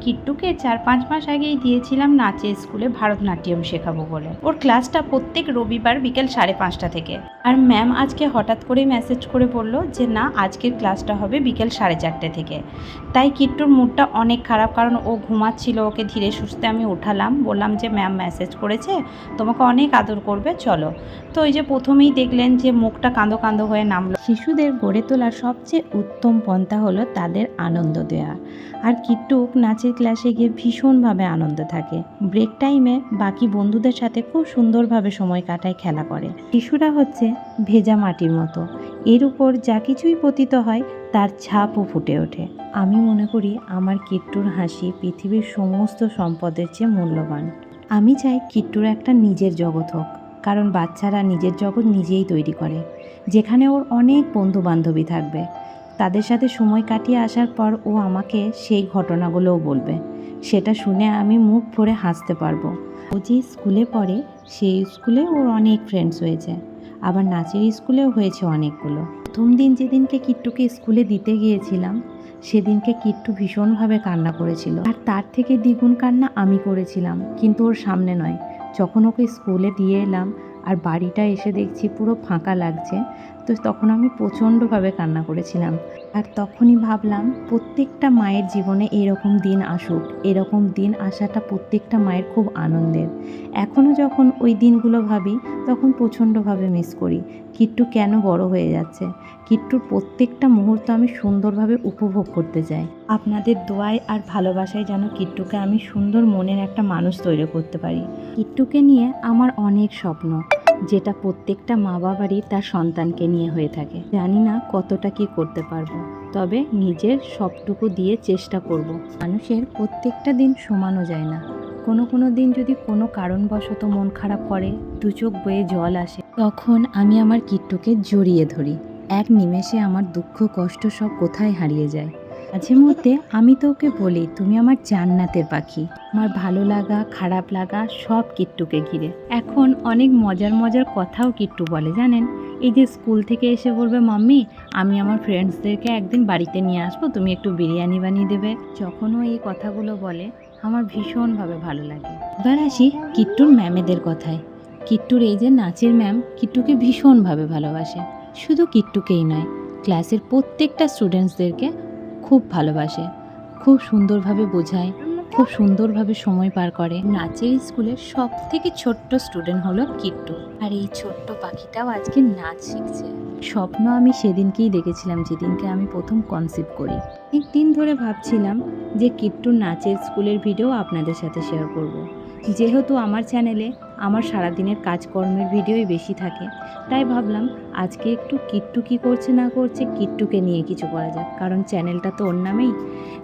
কিট্টুকে চার পাঁচ মাস আগেই দিয়েছিলাম নাচের স্কুলে ভারতনাট্যম শেখাবো বলে। ওর ক্লাসটা প্রত্যেক রবিবার বিকেল সাড়ে পাঁচটা থেকে। আর ম্যাম আজকে হঠাৎ করে মেসেজ করে বলল যে, না, আজকের ক্লাসটা হবে বিকেল সাড়ে চারটে থেকে। তাই কিট্টুর মুডটা অনেক খারাপ, কারণ ও ঘুমাচ্ছিল, ওকে ধীরে সুস্থে আমি উঠালাম। বললাম যে, ম্যাম মেসেজ করেছে, তোমাকে অনেক আদর করবে, চলো। তো ওই যে প্রথমেই দেখলেন যে, মুখটা কাঁদো কাঁদো হয়ে নামলো। শিশুদের গড়ে তোলার সবচেয়ে উত্তম পন্থা হলো তাদের আনন্দ দেওয়া আর কিট্টুক নাচের ক্লাসে গিয়ে ভীষণভাবে আনন্দ থাকে। ব্রেক টাইমে বাকি বন্ধুদের সাথে খুব সুন্দরভাবে সময় কাটায়, খেলা করে। শিশুরা হচ্ছে ভেজা মাটির মতো। এর উপর যা কিছুই পতিত হয়, তার ছাপও ফুটে ওঠে। আমি মনে করি আমার কিট্টুর হাসি পৃথিবীর সমস্ত সম্পদের চেয়ে মূল্যবান। আমি চাই কিট্টুর একটা নিজের জগৎ হোক, কারণ বাচ্চারা নিজের জগৎ নিজেই তৈরি করে, যেখানে ওর অনেক বন্ধু বান্ধবী থাকবে। তাদের সাথে সময় কাটিয়ে আসার পর ও আমাকে সেই ঘটনাগুলোও বলবে। সেটা শুনে আমি মুখ ভরে হাসতে পারব। ও যে স্কুলে পড়ে, সেই স্কুলে ওর অনেক ফ্রেন্ডস হয়েছে। আবার নাচের স্কুলেও হয়েছে অনেকগুলো। প্রথম দিন যেদিনকে কিট্টুকে স্কুলে দিতে গিয়েছিলাম, সেদিনকে কিট্টু ভীষণভাবে কান্না করেছিল। আর তার থেকে দ্বিগুণ কান্না আমি করেছিলাম, কিন্তু ওর সামনে নয়। যখন ওকে স্কুলে দিয়ে এলাম আর বাড়িটা এসে দেখছি পুরো ফাঁকা লাগছে। তো তখন আমি প্রচণ্ডভাবে কান্না করেছিলাম। আর তখনই ভাবলাম, প্রত্যেকটা মায়ের জীবনে এরকম দিন আসুক। এরকম দিন আসাটা প্রত্যেকটা মায়ের খুব আনন্দের। এখনও যখন ওই দিনগুলো ভাবি, তখন প্রচণ্ডভাবে মিস করি। কিট্টু কেন বড় হয়ে যাচ্ছে? কিট্টুর প্রত্যেকটা মুহূর্ত আমি সুন্দরভাবে উপভোগ করতে চাই। আপনাদের দোয়ায় আর ভালোবাসায় যেন কিট্টুকে আমি সুন্দর মনের একটা মানুষ তৈরি করতে পারি। কিট্টুকে নিয়ে আমার অনেক স্বপ্ন। যেটা প্রত্যেকটা মা বাবারই তার সন্তানকে নিয়ে হয়ে থাকে। জানি না কতটা কি করতে পারব, তবে নিজের সবটুকু দিয়ে চেষ্টা করব। মানুষের প্রত্যেকটা দিন সমানও যায় না। কোনো কোনো দিন যদি কোনো কারণবশত মন খারাপ করে, দু চোখ বয়ে জল আসে। তখন আমি আমার কিট্টুকে জড়িয়ে ধরি। এক নিমেষে আমার দুঃখ কষ্ট সব কোথায় হারিয়ে যায়। মাঝে মধ্যে আমি তো ওকে বলি, তুমি আমার জান্নাতের পাখি। আমার ভালো লাগা, খারাপ লাগা সব কিট্টুকে ঘিরে। এখন অনেক মজার মজার কথাও কিট্টু বলে, জানেন? এই যে স্কুল থেকে এসে বলবে, মাম্মি, আমি আমার ফ্রেন্ডসদেরকে একদিন বাড়িতে নিয়ে আসব, তুমি একটু বিরিয়ানি বানিয়ে দেবে। যখনও এই কথাগুলো বলে, আমার ভীষণভাবে ভালো লাগে। এবার আসি কিট্টুর ম্যামেদের কথায়। কিট্টুর এই যে নাচের ম্যাম, কিট্টুকে ভীষণভাবে ভালোবাসে। শুধু কিট্টুকেই নয়, ক্লাসের প্রত্যেকটা স্টুডেন্টসদেরকে খুব ভালোবাসে, খুব সুন্দরভাবে বোঝায়, খুব সুন্দরভাবে সময় পার করে। নাচের স্কুলের সব থেকে ছোট্ট স্টুডেন্ট হলো কিট্টু। আর এই ছোট্ট পাখিটাও আজকে নাচ শিখছে। স্বপ্ন আমি সেদিনকেই দেখেছিলাম, যেদিনকে আমি প্রথম কনসেপ্ট করি। অনেক দিন ধরে ভাবছিলাম যে কিট্টুর নাচের স্কুলের ভিডিও আপনাদের সাথে শেয়ার করব। যেহেতু আমার চ্যানেলে আমার সারাদিনের কাজকর্মের ভিডিওই বেশি থাকে তাই ভাবলাম আজকে একটু কিট্টু কী করছে না করছে কিট্টুকে নিয়ে কিছু করা যাক কারণ চ্যানেলটা তো ওর নামেই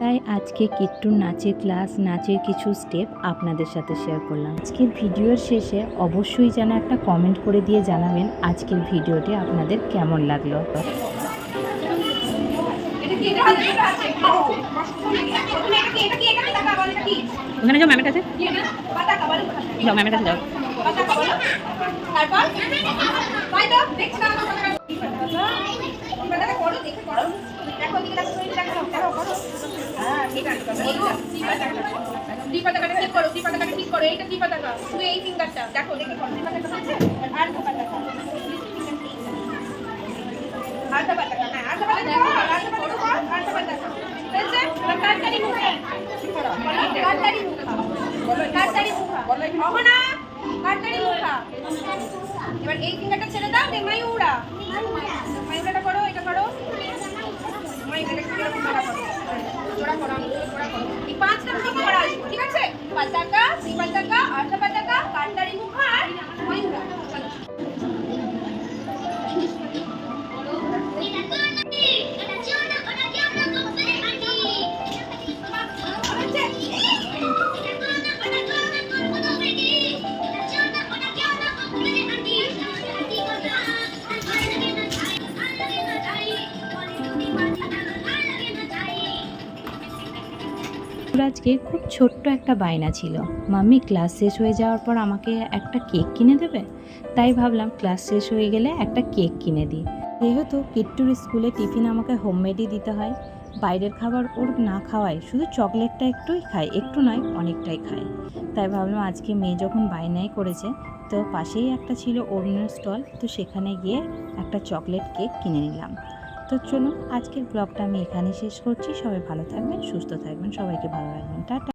তাই আজকে কিট্টুর নাচের ক্লাস নাচের কিছু স্টেপ আপনাদের সাথে শেয়ার করলাম আজকের ভিডিওর শেষে অবশ্যই যেন একটা কমেন্ট করে দিয়ে জানাবেন আজকের ভিডিওটি আপনাদের কেমন লাগল ওখানে যাও ম্যামের কাছে যাও ম্যামের কাছে যাও দেখো কর হয়েছে এবার কাটকারি মুখে কাটকারি মুখা কাটকারি মুখা অহনা কাটকারি মুখা এবার এই ফিঙ্গারটা ছেড়ে দাও, নে মায়ুরা মায়ুরাটা করো, এটা করো। মায়ুরাটা করো। জোড়া করো জোড়া করো। এই পাঁচটা থেকে আসব, ঠিক আছে? পাতাকা আজকে খুব ছোট্ট একটা বায়না ছিল। মাম্মি, ক্লাস শেষ হয়ে যাওয়ার পর আমাকে একটা কেক কিনে দেবে? তাই ভাবলাম, ক্লাস শেষ হয়ে গেলে একটা কেক কিনে দিই। যেহেতু কিট্টুর স্কুলে টিফিন আমাকে হোমমেডই দিতে হয়, বাইরের খাবার ওর না খাওয়ায়, শুধু চকলেটটা একটুই খায়, একটু নয়, অনেকটাই খায়। তাই ভাবলাম, আজকে মেয়ে যখন বায়নাই করেছে, তো পাশেই একটা ছিল অরুণের স্টল, তো সেখানে গিয়ে একটা চকলেট কেক কিনে নিলাম। তো চলুন, আজকের ব্লগটা আমি এখানেই শেষ করছি। সবাই ভালো থাকবেন, সুস্থ থাকবেন, সবাইকে ভালো রাখবেন। টাটা।